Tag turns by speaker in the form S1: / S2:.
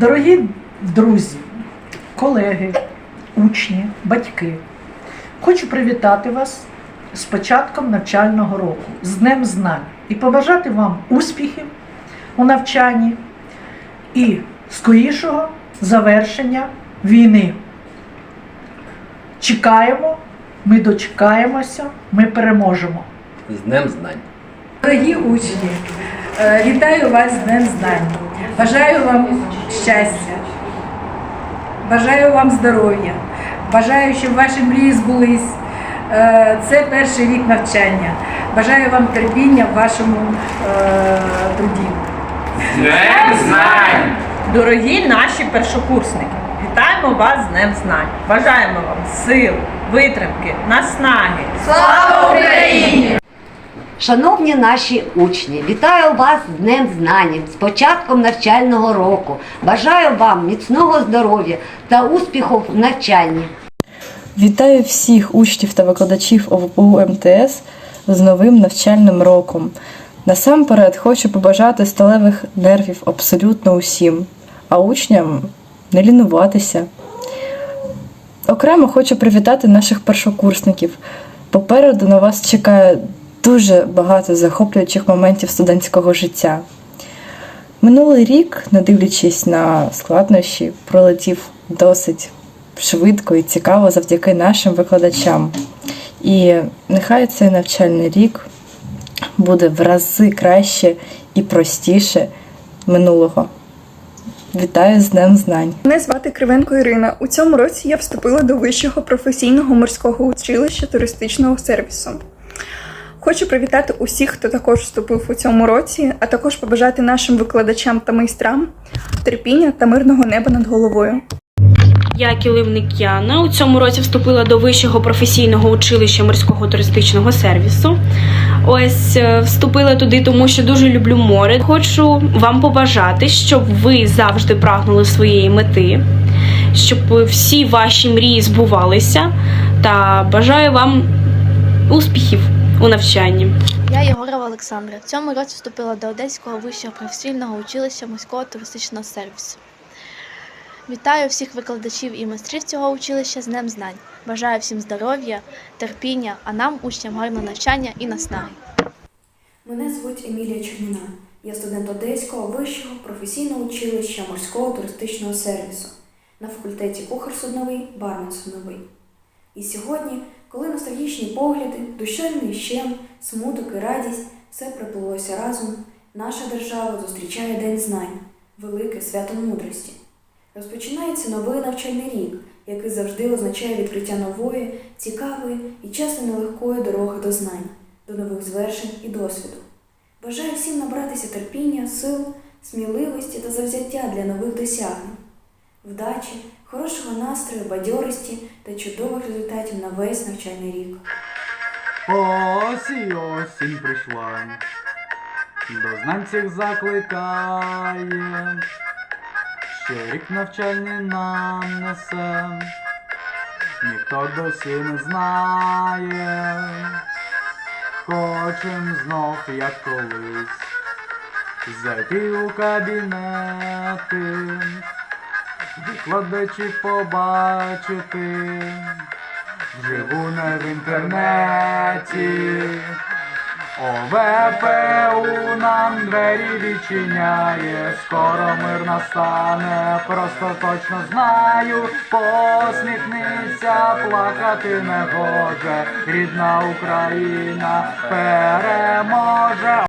S1: Дорогі друзі, колеги, учні, батьки, хочу привітати вас з початком навчального року, з Днем Знань і побажати вам успіхів у навчанні і скорішого завершення війни. Чекаємо, ми дочекаємося, ми переможемо.
S2: З Днем Знань.
S3: Дорогі учні, е, вітаю вас з Днем Знань. Бажаю вам щастя, бажаю вам здоров'я, бажаю, щоб ваші мрії збулись. Е, Це перший рік навчання. Бажаю вам терпіння в вашому е, труді.
S4: Днем знань!
S5: Дорогі наші першокурсники, вітаємо вас з Днем Знань. Бажаємо вам сил, витримки, наснаги.
S4: Слава Україні!
S6: Шановні наші учні, вітаю вас з Днем Знань, з початком навчального року. Бажаю вам міцного здоров'я та успіхів в навчанні.
S7: Вітаю всіх учнів та викладачів ОВПУ МТС з новим навчальним роком. Насамперед хочу побажати сталевих нервів абсолютно усім, а учням не лінуватися. Окремо хочу привітати наших першокурсників. Попереду на вас чекає дуже багато захоплюючих моментів студентського життя. Минулий рік, не дивлячись на складнощі, пролетів досить швидко і цікаво завдяки нашим викладачам. І нехай цей навчальний рік буде в рази краще і простіше минулого. Вітаю з Днем Знань!
S8: Мене звати Кривенко Ірина. У цьому році я вступила до вищого професійного морського училища туристичного сервісу. Хочу привітати усіх, хто також вступив у цьому році, а також побажати нашим викладачам та майстрам терпіння та мирного неба над головою.
S9: Я Кіливник Яна. У цьому році вступила до вищого професійного училища морського туристичного сервісу. Ось е, вступила туди, тому що дуже люблю море. Хочу вам побажати, щоб ви завжди прагнули своєї мети, щоб всі ваші мрії збувалися. Та бажаю вам успіхів у навчанні.
S10: Я Єгорова Олександра. В цьому році вступила до Одеського вищого професійного училища морського туристичного сервісу. Вітаю всіх викладачів і майстрів цього училища з Днем Знань. Бажаю всім здоров'я, терпіння, а нам, учням, гарного навчання і наснаги.
S11: Мене звуть Емілія Черніна. Я студент Одеського вищого професійного училища морського туристичного сервісу на факультеті кухар судновий, бармен судновий. І сьогодні, коли ностальгічні погляди, душевний щем, смуток і радість все приплилося разом, наша держава зустрічає День знань, велике свято мудрості. Розпочинається новий навчальний рік, який завжди означає відкриття нової, цікавої і часто нелегкої дороги до знань, до нових звершень і досвіду. Бажаю всім набратися терпіння, сил, сміливості та завзяття для нових досягнень, вдачі, хорошого настрою, бадьорості та чудових результатів на весь навчальний рік.
S4: І осінь прийшла. До знань всіх закликає. Ще рік навчальний нам несе. Ніхто досі не знає. Хочем знов, як колись, зайти у кабінети, викладачів побачити. Вживу не в інтернеті. ОВПУ нам двері відчиняє, скоро мир настане, просто точно знаю, посміхнися, плакати не гоже, рідна Україна переможе.